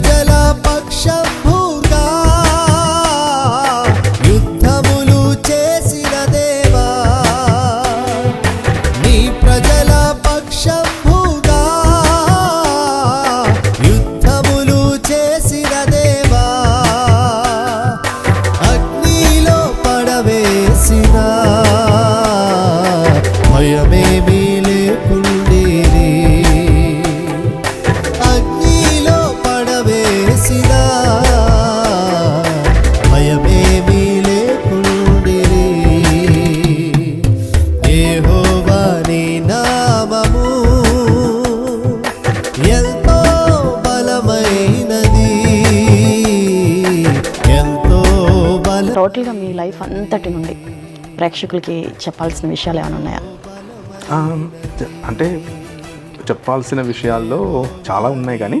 Yeah. టోటల్గా మీ life అంతటి నుండి ప్రేక్షకులకి చెప్పాల్సిన విషయాలు ఏమైనా ఉన్నాయా? అంటే చెప్పాల్సిన విషయాల్లో చాలా ఉన్నాయి కానీ